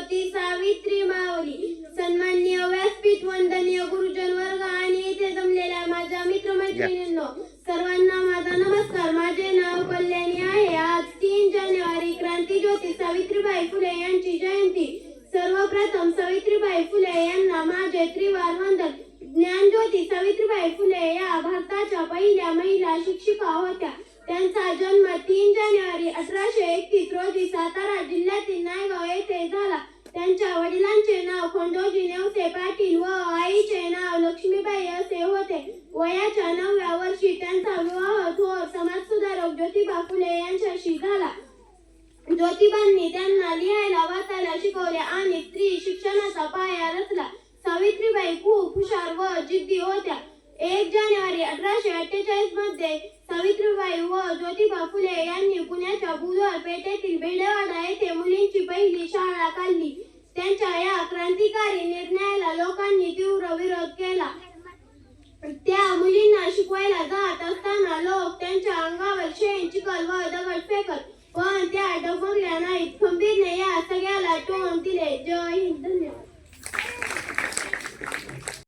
ज्योती सावित्री माऊली. सन्माननीय व्यासपीठ वंदनीय गुरुजन वर्ग आणि येथे जमलेल्या माझ्या मित्रमैत्रिणींनो सर्वांना माझा नमस्कार. माझे नाव कल्याणी आहे. आज तीन जानेवारी क्रांती ज्योती सावित्रीबाई फुले यांची जयंती. सर्वप्रथम सावित्रीबाई फुले यांना माझे त्रिवार वंदन. ज्ञानज्योती सावित्रीबाई फुले या भारताच्या पहिल्या महिला शिक्षिका होत्या. त्यांचा जन्म तीन जानेवारी अठराशे एकतीस रोजी सातारा जिल्ह्यातील नायगाव येथे झाला. त्यांच्या वडिलांचे नाव खंडोजी नेवसे पाटील व आईचे नाव लक्ष्मीबाई असे होते. वयाच्या नवव्या वर्षी त्यांचा विवाह थोर समाजसुधारक ज्योतिबा फुले यांच्याशी झाला. ज्योतिबांनी त्यांना लिहायला वाचायला शिकवले आणि स्त्री शिक्षणाचा पाया रचला. सावित्रीबाई खूप हुशार व जिद्दी होत्या. एक जानेवारी अठराशे अठ्ठेचाळीसमध्ये व ज्योतिबा फुले यांनी पुण्याच्या बुधवार पेठेतील भेडेवाडा येथे मुलींची पहिली शाळा काढली. त्यांच्या या क्रांतिकारी निर्णयाला लोकांनी तीव्र विरोध केला. त्या मुलींना शिकवायला जात असताना लोक त्यांच्या अंगावर शेण चिखल व दगड फेकत पण त्या डबरल्या नाहीत. खंबीरने या सगळ्याला टोन दिले. जय हिंद.